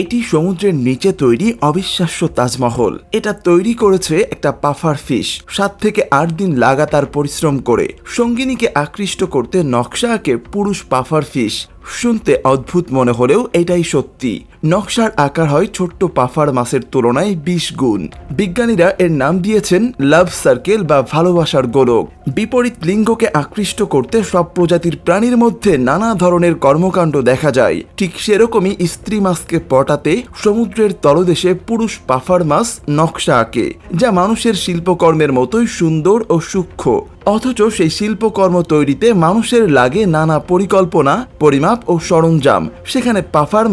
এটি সমুদ্রের নিচে তৈরি অবিশ্বাস্য তাজমহল। এটা তৈরি করেছে একটা পাফার ফিশ, সাত থেকে আট দিন লাগাতার পরিশ্রম করে। সঙ্গিনীকে আকৃষ্ট করতে নকশা আঁকে পুরুষ পাফার ফিশ। শুনতে অদ্ভুত মনে হলেও এটাই সত্যি। নকশার আকার হয় ছোট্ট পাফার মাছের তুলনায় বিশ গুণ। বিজ্ঞানীরা এর নাম দিয়েছেন লাভ সার্কেল বা ভালোবাসার গোলক। বিপরীত লিঙ্গকে আকৃষ্ট করতে সব প্রজাতির প্রাণীর মধ্যে নানা ধরনের কর্মকাণ্ড দেখা যায়। ঠিক সেরকমই স্ত্রী মাছকে পটাতে সমুদ্রের তলদেশে পুরুষ পাফার মাছ নকশা আঁকে, যা মানুষের শিল্পকর্মের মতোই সুন্দর ও সূক্ষ্ম। অথচ সেই শিল্পকর্ম তৈরিতে মানুষের লাগে নানা পরিকল্পনা, পরিমাপ ও সরঞ্জাম। সেখানে পাফার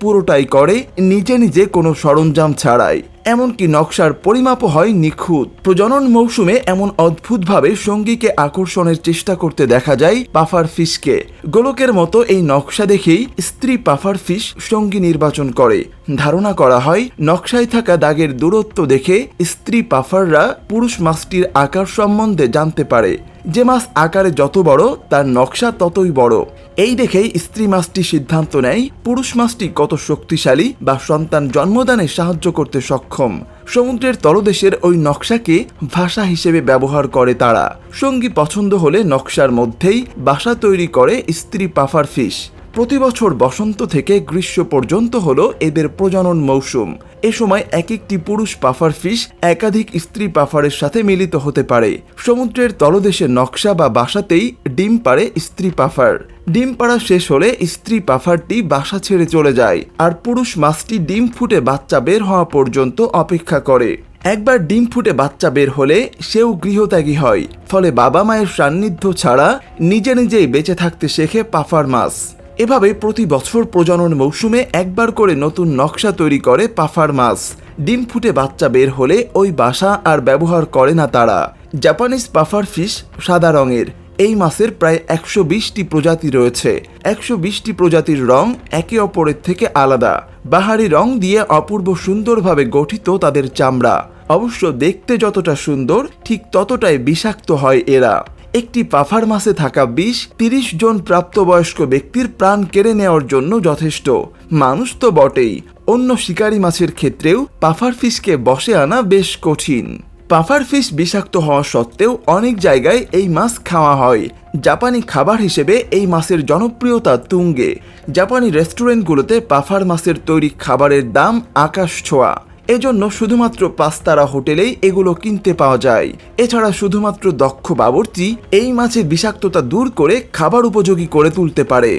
পুরোটাই করে, নিজে নিজে কোনো সরঞ্জাম ছাড়াই। এমনকি নকশার পরিমাপও হয় নিখুঁত। প্রজনন মৌসুমে এমন অদ্ভুতভাবে সঙ্গীকে আকর্ষণের চেষ্টা করতে দেখা যায় পাফার ফিশকে। গোলকের মতো এই নকশা দেখেই স্ত্রী পাফার ফিশ সঙ্গী নির্বাচন করে। ধারণা করা হয়, নকশায় থাকা দাগের দূরত্ব দেখে স্ত্রী পাফাররা পুরুষ মাছটির আকার সম্বন্ধে জানতে পারে। যে মাছ আকারে যত বড়, তার নকশা ততই বড়। এই দেখেই স্ত্রী মাছটি সিদ্ধান্ত নেয়, পুরুষ মাছটি কত শক্তিশালী বা সন্তান জন্মদানে সাহায্য করতে সক্ষম। সমুদ্রের তলদেশের ওই নকশাকে ভাষা হিসেবে ব্যবহার করে তারা। সঙ্গী পছন্দ হলে নকশার মধ্যেই বাসা তৈরি করে স্ত্রী পাফার ফিশ। প্রতি বছর বসন্ত থেকে গ্রীষ্ম পর্যন্ত হলো এদের প্রজনন মৌসুম। এ সময় এক একটি পুরুষ পাফার ফিশ একাধিক স্ত্রী পাফারের সাথে মিলিত হতে পারে। সমুদ্রের তলদেশে নকশা বা বাসাতেই ডিম পাড়ে স্ত্রী পাফার। ডিম পাড়া শেষ হলে স্ত্রী পাফারটি বাসা ছেড়ে চলে যায় আর পুরুষ মাছটি ডিম ফুটে বাচ্চা বের হওয়া পর্যন্ত অপেক্ষা করে। একবার ডিম ফুটে বাচ্চা বের হলে সেও গৃহত্যাগী হয়, ফলে বাবা মায়ের সান্নিধ্য ছাড়া নিজে নিজেই বেঁচে থাকতে শেখে পাফার মাছ। এভাবে প্রতি বছর প্রজনন মৌসুমে একবার করে নতুন নকশা তৈরি করে পাফার মাছ। ডিম ফুটে বাচ্চা বের হলে ওই বাসা আর ব্যবহার করে না তারা। জাপানিজ পাফার ফিশ সাদা রঙের। এই মাছের প্রায় একশো বিশটি প্রজাতি রয়েছে। একশো বিশটি প্রজাতির রং একে অপরের থেকে আলাদা। বাহারি রং দিয়ে অপূর্ব সুন্দরভাবে গঠিত তাদের চামড়া। অবশ্য দেখতে যতটা সুন্দর, ঠিক ততটাই বিষাক্ত হয় এরা। একটি পাফার মাছে থাকা বিষ তিরিশ জন প্রাপ্তবয়স্ক ব্যক্তির প্রাণ কেড়ে নেওয়ার জন্য যথেষ্ট। মানুষ তো বটেই। অন্য শিকারী মাছের ক্ষেত্রেও পাফার ফিশকে বসে আনা বেশ কঠিন। পাফার ফিশ বিষাক্ত হওয়া সত্ত্বেও অনেক জায়গায় এই মাছ খাওয়া হয়। জাপানি খাবার হিসেবে এই মাছের জনপ্রিয়তা তুঙ্গে। জাপানি রেস্টুরেন্টগুলোতে পাফার মাছের তৈরি খাবারের দাম আকাশ ছোঁয়া। এজন্য শুধুমাত্র পাঁচতারা হোটেলেই এগুলো কিনতে পাওয়া যায়। এছাড়া শুধুমাত্র দক্ষ বাবুর্চি এই মাছের বিষাক্ততা দূর করে খাবার উপযোগী করে তুলতে পারে।